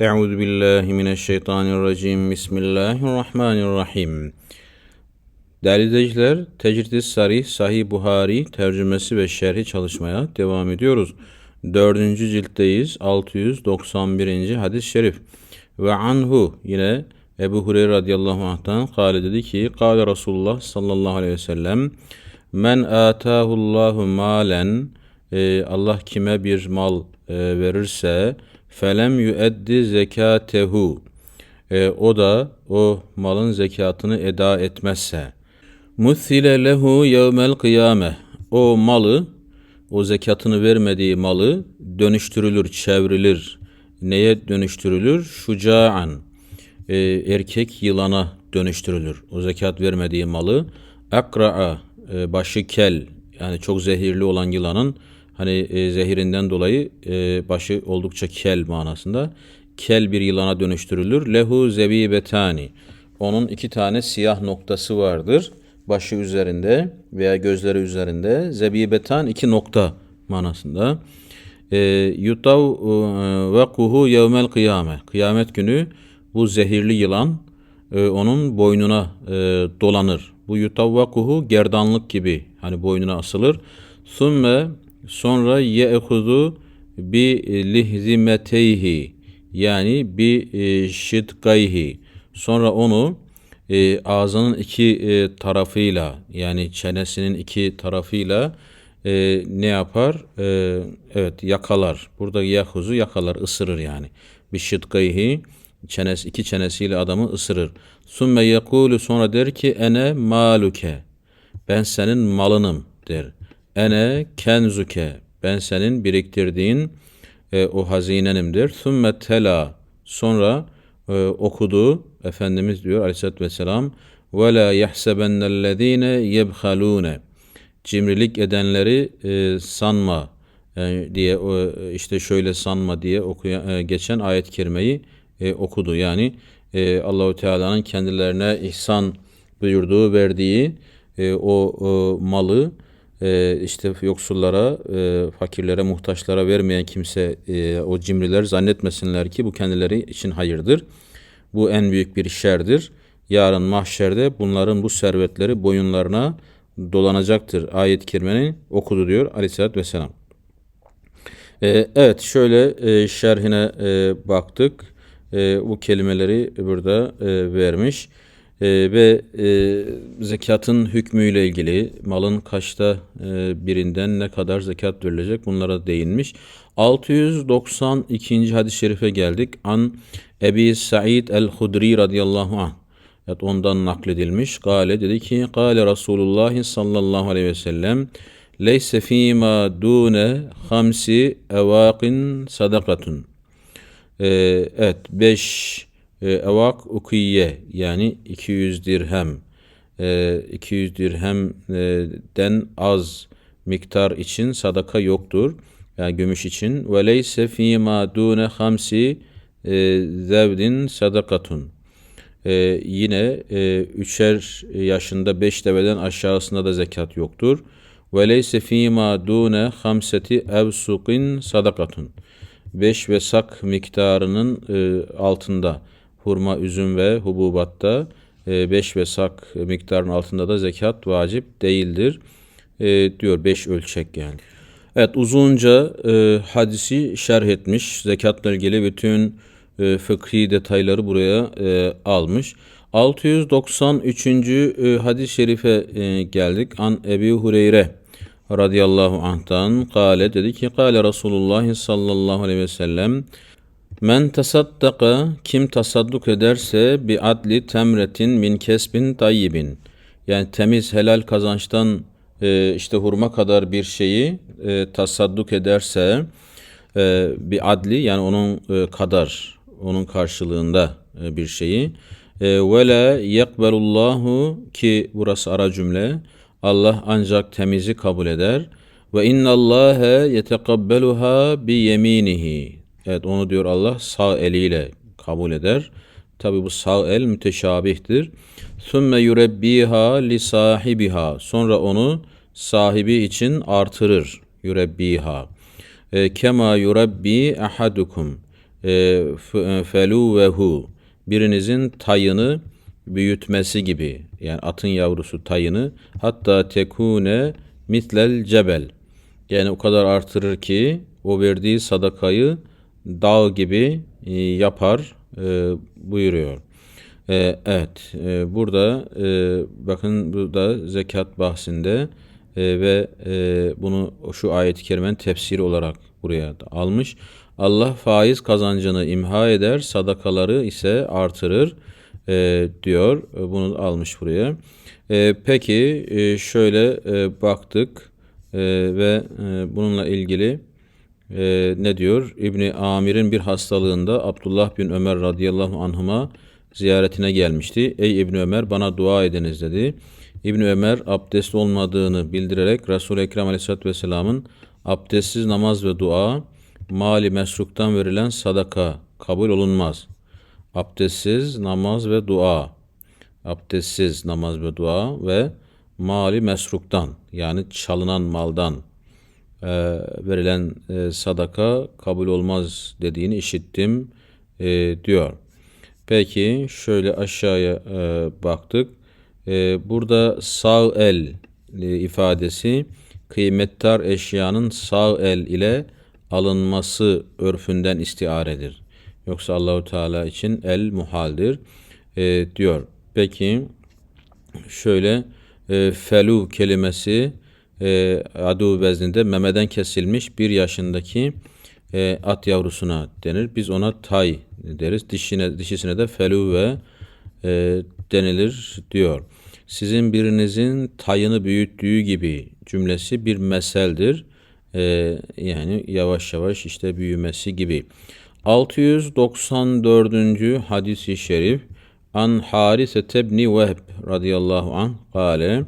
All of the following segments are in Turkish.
Euzu billahi mineşşeytanirracim. Bismillahirrahmanirrahim. Değerli izleyiciler, Tecrid-i Sarih, Sahih Buhari tercümesi ve şerhi çalışmaya devam ediyoruz. Dördüncü ciltteyiz. 691. hadis-i şerif. Ve anhu yine Ebu Hureyre radıyallahu anh'tan kâle dedi ki Kâle Resulullah sallallahu aleyhi ve sellem Men âtâhullahu mâlen e, Allah kime bir mal e, verirse felem yueddi zekatehu e, o da o malın zekatını eda etmezse muthile lehu yevmel kıyame o malı o zekatını vermediği malı dönüştürülür, çevrilir. Neye dönüştürülür? Şucaan. E, erkek yılana dönüştürülür. O zekat vermediği malı akra'a e, başı kel yani çok zehirli olan yılanın hani e, zehirinden dolayı e, başı oldukça kel manasında kel bir yılana dönüştürülür. Lehu zebibetani. Onun iki tane siyah noktası vardır. Başı üzerinde veya gözleri üzerinde. Zebibetan iki nokta manasında. E, yutav e, ve kuhu yevmel kıyame. Kıyamet günü bu zehirli yılan e, onun boynuna e, dolanır. Bu yutav ve kuhu gerdanlık gibi hani boynuna asılır. Sümme Sonra ye'hudu bi lihzimeteyhi yani bi e, şidgayhi. Sonra onu e, ağzının iki e, tarafıyla yani çenesinin iki tarafıyla e, ne yapar? E, evet yakalar. Burada yahuzu yakalar, ısırır yani. Bir şidgayhi çenes iki çenesiyle adamı ısırır. Sümme yekulu sonra der ki ene maluke. Ben senin malınım der. Ene kenzuke. Ben senin biriktirdiğin e, o hazinenimdir. Thumme tela. Sonra e, okudu. Efendimiz diyor aleyhissalatü vesselam. Ve la yahsebennellezine yebhalune. Cimrilik edenleri e, sanma e, diye o, işte şöyle sanma diye okuyan, e, geçen ayet-i kerimeyi e, okudu. Yani e, Allahu Teala'nın kendilerine ihsan buyurduğu, verdiği e, o, o malı e, işte yoksullara, e, fakirlere, muhtaçlara vermeyen kimse e, o cimriler zannetmesinler ki bu kendileri için hayırdır. Bu en büyük bir şerdir. Yarın mahşerde bunların bu servetleri boyunlarına dolanacaktır. Ayet-i okudu diyor aleyhissalatü vesselam. E, evet şöyle e, şerhine e, baktık. E, bu kelimeleri burada e, vermiş. E, ve e, zekatın hükmüyle ilgili malın kaçta e, birinden ne kadar zekat verilecek bunlara değinmiş. 692. hadis-i şerife geldik. An Ebi Sa'id el-Hudri radıyallahu anh. Evet ondan nakledilmiş. Gale dedi ki Gale Resulullah sallallahu aleyhi ve sellem Leyse fîmâ dûne hamsi evâkin sadakatun. Ee, evet beş evak ukiye yani 200 dirhem e, 200 dirhemden az miktar için sadaka yoktur. Yani gümüş için. Ve leyse fîmâ dûne hamsi e, zevdin sadakatun. E, yine e, üçer yaşında beş deveden aşağısında da zekat yoktur. Ve leyse fîmâ dûne hamseti evsukin sadakatun. Beş vesak miktarının e, altında hurma, üzüm ve hububatta 5 e, vesak miktarın altında da zekat vacip değildir e, diyor 5 ölçek yani. Evet uzunca e, hadisi şerh etmiş. Zekatla ilgili bütün e, fıkhi detayları buraya e, almış. 693. E, hadis-i şerife e, geldik. An Ebi Hureyre radıyallahu anh'tan kâle dedi ki kâle Resulullah sallallahu aleyhi ve sellem Men tasaddaka kim tasadduk ederse bi adli temretin min kesbin tayyibin. Yani temiz helal kazançtan e, işte hurma kadar bir şeyi e, tasadduk ederse e, bir adli yani onun e, kadar onun karşılığında e, bir şeyi. E, ve la yekbelullahu ki burası ara cümle Allah ancak temizi kabul eder. Ve innallâhe yetekabbeluha bi yeminihi Evet onu diyor Allah sağ eliyle kabul eder. Tabi bu sağ el müteşabihtir. Sümme yurebbiha li sahibiha. Sonra onu sahibi için artırır. Yurebbiha. E, kema yurebbi ahadukum. e, f- feluvehu birinizin tayını büyütmesi gibi yani atın yavrusu tayını hatta tekune mitlel cebel yani o kadar artırır ki o verdiği sadakayı dağ gibi e, yapar e, buyuruyor. E, evet burada bakın burada zekat bahsinde ve bunu şu ayet-i kerimenin tefsiri olarak buraya almış. Allah faiz kazancını imha eder, sadakaları ise artırır e, diyor. Bunu almış buraya. E, peki e, şöyle e, baktık e, ve e, bununla ilgili e, ne diyor? İbni Amir'in bir hastalığında Abdullah bin Ömer radıyallahu anhuma ziyaretine gelmişti. Ey İbni Ömer bana dua ediniz dedi. İbni Ömer abdest olmadığını bildirerek Resul-i Ekrem aleyhissalatü vesselamın abdestsiz namaz ve dua mali mesruktan verilen sadaka kabul olunmaz. Abdestsiz namaz ve dua abdestsiz namaz ve dua ve mali mesruktan yani çalınan maldan e, verilen e, sadaka kabul olmaz dediğini işittim e, diyor. Peki şöyle aşağıya e, baktık. E, burada sağ el e, ifadesi kıymettar eşyanın sağ el ile alınması örfünden istiaredir. Yoksa Allahu Teala için el muhaldir e, diyor. Peki şöyle e, felu kelimesi e, adu vezninde memeden kesilmiş bir yaşındaki e, at yavrusuna denir. Biz ona tay deriz. Dişine, dişisine de felu ve e, denilir diyor. Sizin birinizin tayını büyüttüğü gibi cümlesi bir meseldir. E, yani yavaş yavaş işte büyümesi gibi. 694. hadisi şerif An Harise tebni Vehb radıyallahu anh kâle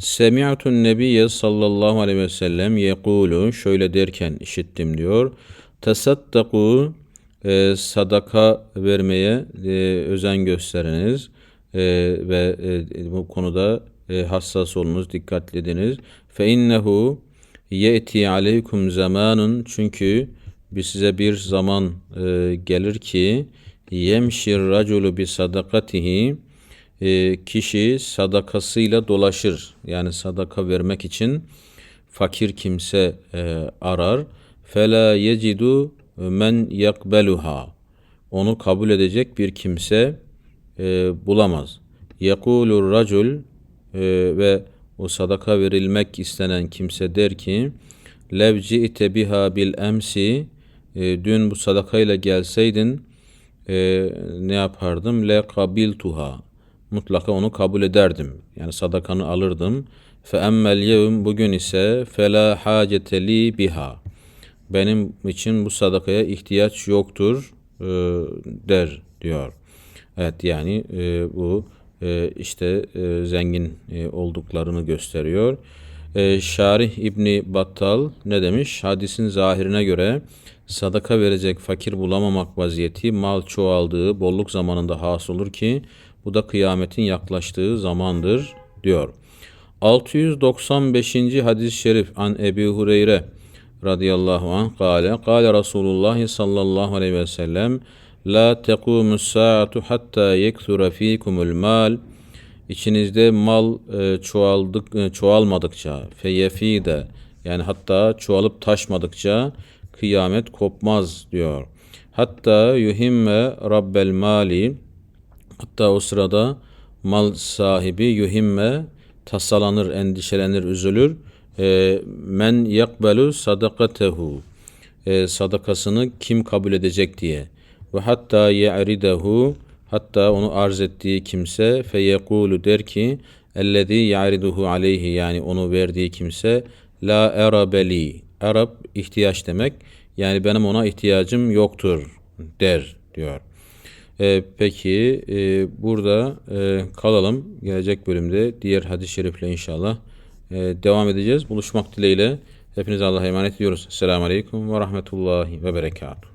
Semi'tun nebiyye sallallahu aleyhi ve sellem yekulu şöyle derken işittim diyor. Tasaddaku e, sadaka vermeye e, özen gösteriniz e, ve e, bu konuda e, hassas olunuz, dikkatli ediniz. Fe innehu yeti aleykum zamanun çünkü bir size bir zaman e, gelir ki yemşir raculu bi sadakatihi e, kişi sadakasıyla dolaşır. Yani sadaka vermek için fakir kimse e, arar. Fela yecidu men yakbeluha. Onu kabul edecek bir kimse e, bulamaz. Yekulur racul e, ve o sadaka verilmek istenen kimse der ki lev ci'te biha bil emsi e, dün bu sadakayla gelseydin e, ne yapardım? Le kabiltuha. Mutlaka onu kabul ederdim. Yani sadakanı alırdım. Fe emmel yevm bugün ise fela hacete li biha. Benim için bu sadakaya ihtiyaç yoktur e, der diyor. Evet yani e, bu e, işte e, zengin e, olduklarını gösteriyor. E, Şarih İbni Battal ne demiş? Hadisin zahirine göre sadaka verecek fakir bulamamak vaziyeti mal çoğaldığı bolluk zamanında hasıl olur ki bu da kıyametin yaklaştığı zamandır diyor. 695. hadis-i şerif an Ebi Hureyre radıyallahu anh kâle kâle Resulullah sallallahu aleyhi ve sellem la tekumus saatu hatta yekthura fikumul mal İçinizde mal e, çoğaldık e, çoğalmadıkça feyefide yani hatta çoğalıp taşmadıkça kıyamet kopmaz diyor. Hatta yuhimme rabbel mali hatta o sırada mal sahibi yuhimme tasalanır, endişelenir, üzülür. E, men yakbelu sadakatehu e, sadakasını kim kabul edecek diye. Ve hatta ye'ridehu hatta onu arz ettiği kimse feyekulu der ki ellezî ya'riduhu aleyhi yani onu verdiği kimse la erabeli Arap ihtiyaç demek. Yani benim ona ihtiyacım yoktur der diyor. Ee, peki e, burada e, kalalım. Gelecek bölümde diğer hadis-i şerifle inşallah e, devam edeceğiz. Buluşmak dileğiyle hepinize Allah'a emanet ediyoruz. Selamun Aleyküm ve Rahmetullahi ve Berekatuhu.